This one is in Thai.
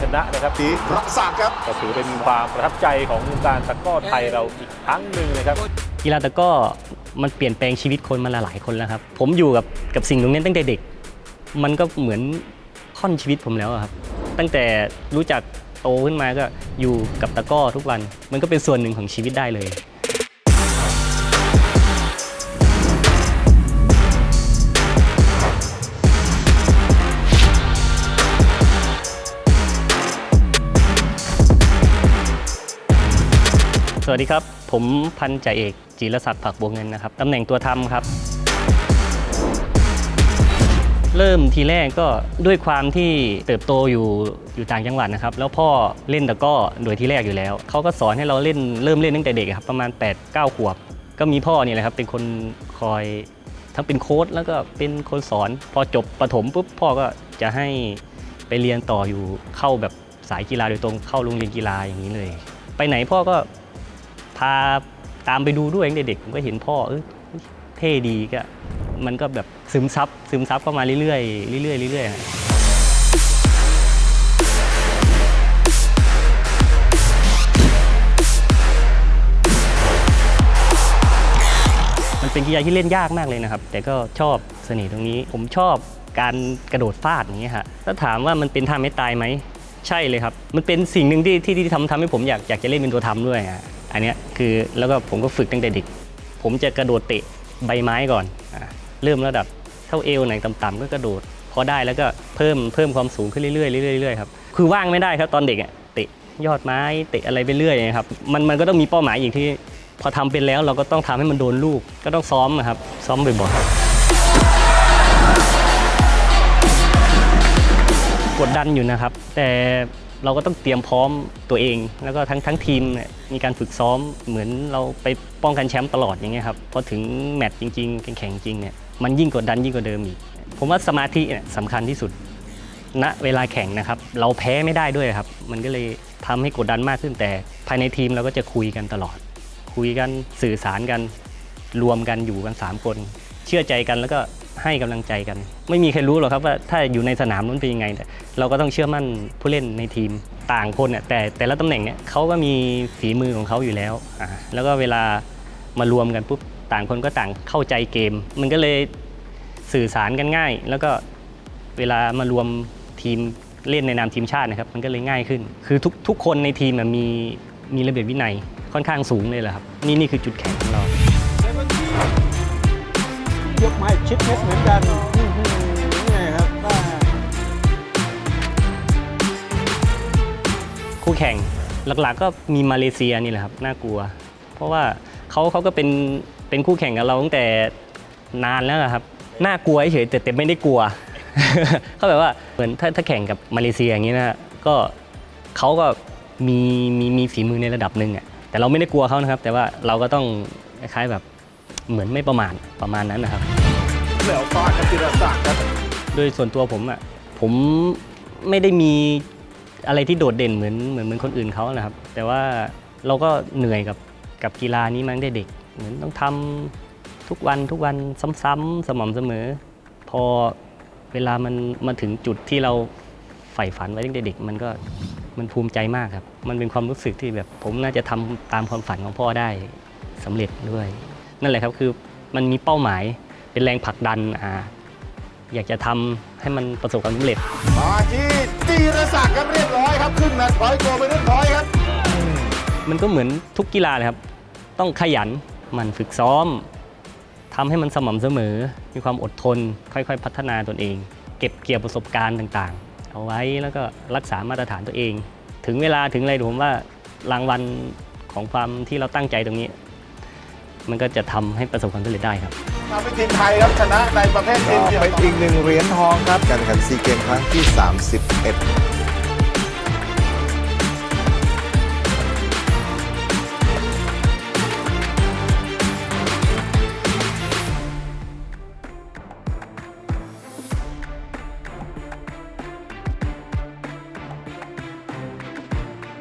ชนะนะครับทีรักษาครับก็ถือเป็นความประทับใจของวงการตะกร้อไทยเราอีกครั้งหนึ่งนะครับกีฬาตะกร้อมันเปลี่ยนแปลงชีวิตคนมาหลายๆคนแล้วครับ ผมอยู่กับกับสิ่งตรงนี้ตั้งแต่เด็ก มันก็เหมือนค่อนชีวิตผมแล้วอะครับ ตั้งแต่รู้จักโตขึ้นมาก็อยู่กับตะกร้อทุกวัน มันก็เป็นส่วนหนึ่งของชีวิตได้เลย สวัสดีครับ ผมพันจ่าเอกจิรศักดิ์ผักบัวเงินนะครับตำแหน่งตัวทำครับ เริ่มทีแรกก็ด้วยความที่เติบโตอยู่อยู่ต่างจังหวัดนะครับ แล้วพ่อเล่นตะกร้อโดยที่แรกอยู่แล้ว เขาก็สอนให้เราเล่นเริ่มเล่นตั้งแต่เด็กครับ ประมาณ 8 9 ขวบ ก็มีพ่อเนี่ยแหละครับ เป็นคนคอยทั้งเป็นโค้ชแล้วก็เป็นคนสอน พอจบประถมปุ๊บพ่อก็จะให้ไปเรียนต่ออยู่เข้าแบบสายกีฬาโดยตรงเข้าโรงเรียนกีฬาอย่างนี้เลย ไปไหนพ่อก็ พาตามไปดูด้วยตั้งเด็กๆผมก็เห็นพ่อเออเท่ดีก็มันก็แบบซึมซับซึมซับเข้ามาเรื่อยๆเรื่อยๆเรื่อยๆมันเป็นกีฬาที่เล่นยากมากเลยนะครับ แต่ก็ชอบเสน่ห์ตรงนี้ ผมชอบการกระโดดฟาดอย่างเงี้ยฮะถ้าถามว่ามันเป็นท่าไม่ตายไหม ใช่เลยครับ มันเป็นสิ่งหนึ่งที่ที่ทำทำให้ผมอยากอยากจะเล่นเป็นตัวทำด้วยอะ อันนี้คือแล้วก็ผมก็ฝึกตั้งแต่เด็ก ผมจะกระโดดเตะใบไม้ก่อนอเริ่มระดับเท่าเอวไหนต่ำๆก็กระโดด พอได้แล้วก็เพิ่มเพิ่มความสูงขึ้นเรื่อยๆเรื่อยๆครับคือว่างไม่ได้ครับตอนเด็กเตะยอดไม้เตะอะไรไปเรื่อยครับมันมันก็ต้องมีเป้าหมายอย่างที่พอทำเป็นแล้วเราก็ต้องทำให้มันโดนลูกก็ต้องซ้อมนะครับซ้อมบ่อยๆกดดันอยู่นะครับ แต่ เราก็ต้องเตรียมพร้อมตัวเอง แล้วก็ทั้งทั้งทีมมีการฝึกซ้อมเหมือนเราไปป้องกันแชมป์ตลอดอย่างเงี้ยครับพอถึงแมตช์จริง ๆ แข่งจริงเนี่ยมันยิ่งกดดันยิ่งกว่าเดิมอีก ผมว่าสมาธิเนี่ยสำคัญที่สุดณเวลาแข่งนะครับ เราแพ้ไม่ได้ด้วยครับ มันก็เลยทำให้กดดันมากขึ้นแต่ภายในทีมเราก็จะคุยกันตลอด คุยกันสื่อสารกัน รวมกันอยู่กัน 3 คน เชื่อใจกันแล้วก็ ให้กำลังใจกัน ไม่มีใครรู้หรอกครับว่าถ้าอยู่ในสนามนั้นเป็นยังไงแต่เราก็ต้องเชื่อมั่นผู้เล่นในทีมต่างคนเนี่ยแต่แต่ละตำแหน่งเนี่ยเขาก็มีฝีมือของเขาอยู่แล้วอ่าแล้วก็เวลามารวมกันปุ๊บต่างคนก็ต่างเข้าใจเกม มันก็เลยสื่อสารกันง่าย แล้วก็เวลามารวมทีมเล่นในนามทีมชาตินะครับ มันก็เลยง่ายขึ้น คือทุกทุกคนในทีมมีมีระเบียบวินัยค่อนข้างสูงเลยแหละครับ นี่นี่คือจุดแข็งของเรา ยกไม้ชิดเม็ดเหมือนกันนี่ครับคู่แข่งหลักๆก็มีมาเลเซียนี่แหละครับน่ากลัว เพราะว่าเขาเขาก็เป็นเป็นคู่แข่งกับเราตั้งแต่นานแล้วอะครับน่ากลัวเฉยๆแต่แต่ไม่ได้กลัวเขาแบบว่าเหมือนถ้าถ้าแข่งกับมาเลเซียอย่างนี้นะก็เขาก็มีมีมีฝีมือในระดับหนึ่งอะแต่เราไม่ได้กลัวเขานะครับ แต่ว่าเราก็ต้องคล้ายๆแบบ เหมือนไม่ประมาทประมาณนั้นนะครับแล้วฟาดครับธีรศักดิ์ครับโดยส่วนตัวผมอะผมไม่ได้มีอะไรที่โดดเด่นเหมือนเหมือนเหมือนคนอื่นเขานะครับ แต่ว่าเราก็เหนื่อยกับกับกีฬานี้มาตั้งแต่เด็ก เหมือนต้องทำทุกวันทุกวันซ้ำๆสม่ำเสมอ พอเวลามันมาถึงจุดที่เราใฝ่ฝันไว้ตั้งแต่เด็กมันก็มันภูมิใจมากครับ มันเป็นความรู้สึกที่แบบผมน่าจะทำตามความฝันของพ่อได้สำเร็จด้วย นั่นแหละครับคือมันมีเป้าหมายเป็นแรงผลักดันอ่าอยากจะทำให้มันประสบความสำเร็จ มาที่ธีรศักดิ์ครับเรียบร้อยครับขึ้นแมตช์พอยต์โกลไปเรียบร้อยครับ มันก็เหมือนทุกกีฬาเลยครับ ต้องขยันหมันฝึกซ้อมทำให้มันสม่ำเสมอ มีความอดทน ค่อยๆ พัฒนาตนเอง เก็บเกี่ยวประสบการณ์ต่างๆ เอาไว้แล้วก็รักษามาตรฐานตัวเอง ถึงเวลาถึงอะไรเดี๋ยวผมว่ารางวัลของความที่เราตั้งใจตรงนี้ มันก็จะทำให้ประสบความสำเร็จได้ครับทำให้ทีมไทยครับชนะในประเภททีมเดียวเป็นอีกหนึ่งเหรียญทองครับการแข่งขันซีเกมครั้งที่ 31